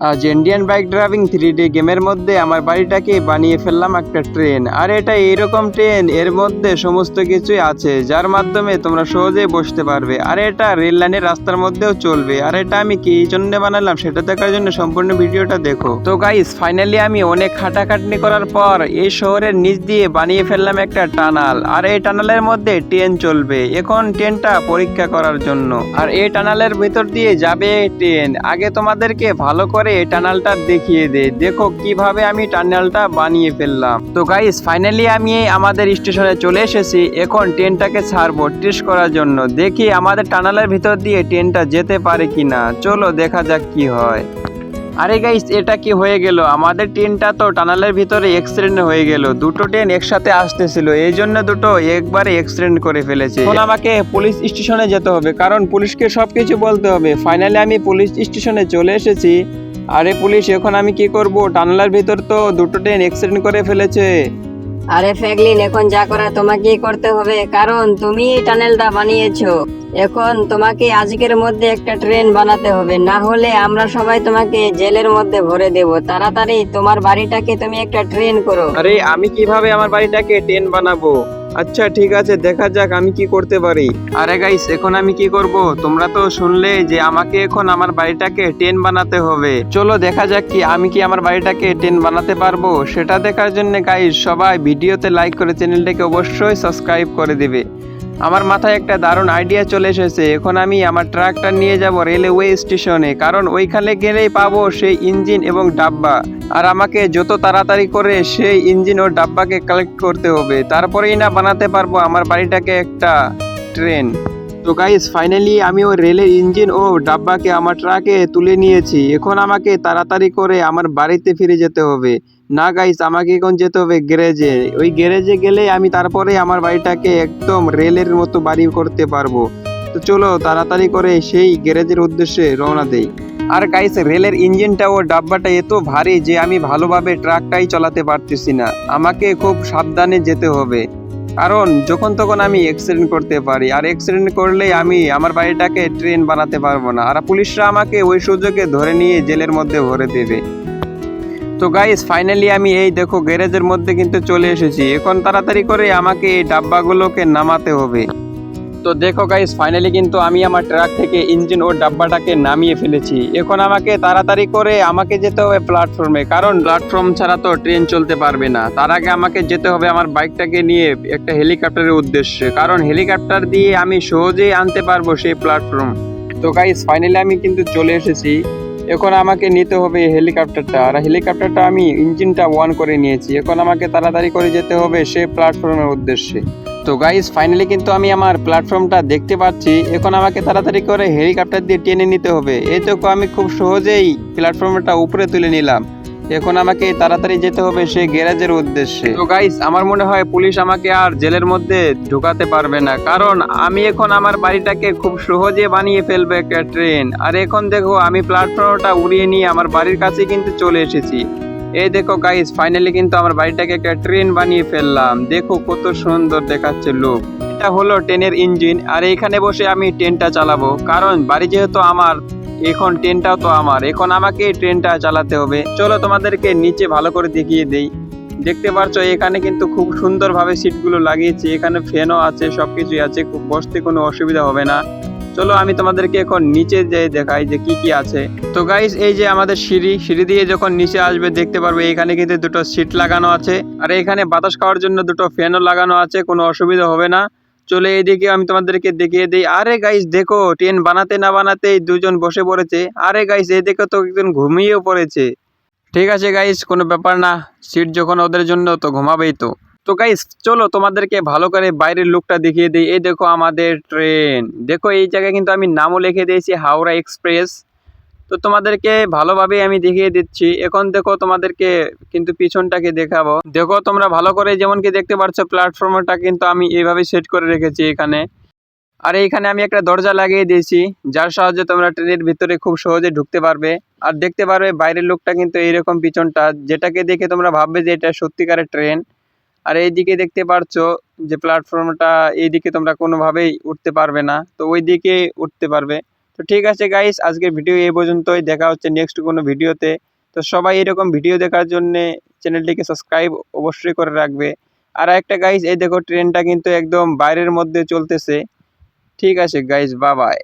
আজ Indian bike driving three D গেমের মধ্যে আমার বাড়িটাকে বানিয়ে ফেললাম একটা ট্রেন আর এটা এইরকম ট্রেন এর মধ্যে সমস্ত কিছুই আছে, যার মাধ্যমে তোমরা সহজেই বসতে পারবে। আর এটা রেল লাইনের রাস্তার মধ্যেও চলবে। আর এটা আমি কি জন্য বানালাম সেটা দেখার জন্য সম্পূর্ণ ভিডিওটা দেখো। তো গাইস ফাইনালি আমি অনেক খাটাখাটনি করার পর এই শহরের নিচ দিয়ে বানিয়ে ফেললাম একটা টানাল আর এই টানালের মধ্যে ট্রেন চলবে। এখন ট্রেনটা পরীক্ষা করার জন্য। আর এই টানালের ভিতর দিয়ে যাবে ট্রেন আগে তোমাদেরকে ভালো করে এই টানালটা দেখিয়ে দে। দেখো কীভাবে আমি টানেলটা বানিয়ে ফেললাম। তো গাইস ফাইনালি আমি আমাদের স্টেশনে চলে এসেছি। এখন ট্রেনটাকে ছাড়বো টেস্ট করার জন্য। দেখি আমাদের টানালের ভিতর দিয়ে ট্রেনটা যেতে পারে কিনা। চলো দেখা যাক কি হয়। আরে গাইস এটা কি হয়ে গেল? আমাদের ট্রেনটা তো টানালের ভিতরে এক্সিডেন্ট হয়ে গেল। দুটো ট্রেন একসাথে আসতেছিল। এই জন্য দুটো একবারে এক্সিডেন্ট করে ফেলেছে। এখন আমাকে পুলিশ স্টেশনে যেতে হবে। কারণ পুলিশকে সবকিছু বলতে হবে। ফাইনালি আমি পুলিশ স্টেশনে চলে এসেছি। আরে পুলিশ এখন আমি কি করব? টানালের ভিতর তো দুটো ট্রেন অ্যাক্সিডেন্ট করে ফেলেছে। আরে ফ্যাগলিন এখন যা করা তোমাকেই করতে হবে কারণ তুমি এই টানেলটা বানিয়েছো। এখন তোমাকে আজকের মধ্যে একটা ট্রেন বানাতে হবে না হলে আমরা সবাই তোমাকে জেলের মধ্যে ভরে দেব। তাড়াতাড়ি তোমার বাড়িটাকে তুমি একটা ট্রেন করো। আরে আমি কীভাবে আমার বাড়িটাকে ট্রেন বানাবো? আচ্ছা ঠিক আছে, দেখা যাক আমি কি করতে পারি। আরে গাইস এখন আমি কি করব? তোমরা তো শুনলে যে আমাকে এখন আমার বাড়িটাকে ট্রেন বানাতে হবে। চলো, দেখা যাক কি, আমি কি আমার বাড়িটাকে ট্রেন বানাতে পারব? সেটা দেখার জন্য গাইস সবাই ভিডিওতে লাইক করে চ্যানেলটাকে অবশ্যই সাবস্ক্রাইব করে দিবে। আমার মাথায় একটা দারুণ আইডিয়া চলে এসেছে। এখন আমি আমার ট্রাকটা নিয়ে যাব রেলওয়ে স্টেশনে, কারণ ওইখানে গেলেই পাবো সেই ইঞ্জিন এবং ডাব্বা। আর আমাকে যত তাড়াতাড়ি করে সেই ইঞ্জিন ও ডাব্বাকে কালেক্ট করতে হবে। তারপরেই না বানাতে পারব আমার বাড়িটাকে একটা ট্রেন তো গাইস ফাইনালি আমি ওই রেলের ইঞ্জিন ও ডাব্বাকে আমার ট্রাকে তুলে নিয়েছি। এখন আমাকে তাড়াতাড়ি করে আমার বাড়িতে ফিরে যেতে হবে। না গাইস আমাকে এখন যেতে হবে গ্যারেজে ওই গ্যারেজে গেলে আমি তারপরে আমার বাড়িটাকে একদম রেলের মতো বাড়ি করতে পারব। তো চলো তাড়াতাড়ি করে সেই গ্যারেজের উদ্দেশ্যে রওনা দেই। আর গাইস রেলের ইঞ্জিনটা ও ডাব্বাটা এত ভারী যে আমি ভালোভাবে ট্রাকটাই চালাতে পারতেছি না। আমাকে খুব সাবধানে যেতে হবে। কারণ, যখন তখন আমি অ্যাক্সিডেন্ট করতে পারি। আর অ্যাক্সিডেন্ট করলে আমি আমার বাড়িটাকে ট্রেন বানাতে পারব না। আর পুলিশরা আমাকে ওই সুযোগে ধরে নিয়ে জেলের মধ্যে ভরে দেবে। তো গাইস ফাইনালি আমি এই দেখো গ্যারেজের মধ্যে কিন্তু চলে এসেছি। এখন তাড়াতাড়ি করে আমাকে এই ডাব্বাগুলোকে নামাতে হবে। তো দেখো গাইস ফাইনালি কিন্তু আমি আমার ট্রাক থেকে ইঞ্জিন ও ডাব্বাটাকে নামিয়ে ফেলেছি। এখন আমাকে তাড়াতাড়ি করে আমাকে যেতে হবে প্ল্যাটফর্মে কারণ প্ল্যাটফর্ম ছাড়া তো ট্রেন চলতে পারবে না। তার আগে আমাকে যেতে হবে আমার বাইকটাকে নিয়ে একটা হেলিকপ্টারের উদ্দেশ্যে, কারণ হেলিকপ্টার দিয়ে আমি সহজেই আনতে পারব সেই প্ল্যাটফর্ম তো গাইস ফাইনালি আমি কিন্তু চলে এসেছি। এখন আমাকে নিতে হবে হেলিকপ্টারটা আর হেলিকপ্টারটা আমি ইঞ্জিনটা অন করে নিয়েছি। এখন আমাকে তাড়াতাড়ি করে যেতে হবে সেই প্ল্যাটফর্মের উদ্দেশ্যে। তো গাইস ফাইনালি কিন্তু আমি আমার প্ল্যাটফর্মটা দেখতে পাচ্ছি। এখন আমাকে তাড়াতাড়ি করে হেলিকপ্টার দিয়ে টেনে নিতে হবে। এই তো আমি খুব সহজেই প্ল্যাটফর্মটা উপরে তুলে নিলাম। এখন আমাকে তাড়াতাড়ি যেতে হবে সেই গ্যারেজের উদ্দেশ্যে। তো গাইস আমার মনে হয় পুলিশ আমাকে আর জেলের মধ্যে ঢুকাতে পারবে না। কারণ আমি এখন আমার বাড়িটাকে খুব সহজে বানিয়ে ফেলবে একটা ট্রেন আর এখন দেখো, আমি প্ল্যাটফর্মটা উড়িয়ে নিয়ে আমার বাড়ির কাছে কিন্তু চলে এসেছি। এই দেখো গাইস ফাইনালি কিন্তু আমার বাড়িটাকে একটা ট্রেন বানিয়ে ফেললাম। দেখো কত সুন্দর দেখাচ্ছে লোক এটা হলো ট্রেনের ইঞ্জিন আর এখানে বসে আমি ট্রেনটা চালাবো। কারণ বাড়ি যেহেতু আমার, এখন ট্রেনটাও তো আমার। এখন আমাকে ট্রেনটা চালাতে হবে। চলো তোমাদেরকে নিচে ভালো করে দেখিয়ে দেই। দেখতে পারছ, এখানে কিন্তু খুব সুন্দরভাবে সিটগুলো লাগিয়েছি। এখানে ফ্যানও আছে, সবকিছুই আছে। খুব বসতে কোনো অসুবিধা হবে না। চলো আমি তোমাদেরকে এখন নিচে যে দেখাই যে কি কি আছে। তো গাইস এই যে আমাদের সিঁড়ি সিঁড়ি দিয়ে যখন নিচে আসবে, দেখতে পারবে এখানে কিন্তু দুটো সিট লাগানো আছে। আর এখানে বাতাস খাওয়ার জন্য দুটো ফ্যানও লাগানো আছে, কোনো অসুবিধা হবে না। চলে এইদিকে আমি তোমাদেরকে দেখিয়ে দিই। আরে গাইস দেখো ট্রেন বানাতে না বানাতেই দুজন বসে পড়েছে। আরে গাইস এই দেখো তো একজন ঘুমিয়েও পড়েছে। ঠিক আছে গাইস কোনো ব্যাপার না। সিট যখন ওদের জন্য, তো ঘুমাবেই তো। তো গাইস চলো তোমাদেরকে ভালো করে বাইরের লুকটা দেখিয়ে দিই। এই দেখো আমাদের ট্রেন দেখো এই জায়গায় কিন্তু আমি নামও লিখে দিয়েছি, হাওড়া এক্সপ্রেস তো তোমাদেরকে ভালোভাবে আমি দেখিয়ে দিচ্ছি। এখন দেখো তোমাদেরকে কিন্তু পিছনটাকে দেখাবো। দেখো তোমরা ভালো করে যেমন কি দেখতে পাচ্ছ প্ল্যাটফর্মটা কিন্তু আমি এইভাবে সেট করে রেখেছি এখানে। আর এইখানে আমি একটা দরজা লাগিয়ে দিয়েছি, যার সাহায্যে তোমরা ট্রেনের ভিতরে খুব সহজে ঢুকতে পারবে। আর দেখতে পারবে বাইরের লোকটা কিন্তু এইরকম পিছনটা, যেটাকে দেখে তোমরা ভাববে যে এটা সত্যিকারের ট্রেন আর এইদিকে দেখতে পারছ যে প্ল্যাটফর্মটা এইদিকে তোমরা কোনোভাবেই উঠতে পারবে না, তো ওই দিকে উঠতে পারবে। তো ঠিক আছে গাইস আজকের ভিডিও এই পর্যন্তই, দেখা হচ্ছে নেক্সট কোনো ভিডিওতে তো সবাই এরকম ভিডিও দেখার জন্যে চ্যানেলটিকে সাবস্ক্রাইব অবশ্যই করে রাখবে। আর একটা গাইস এই দেখো ট্রেনটা কিন্তু একদম বাইরের মধ্যে চলতেছে। ঠিক আছে গাইস বা বাই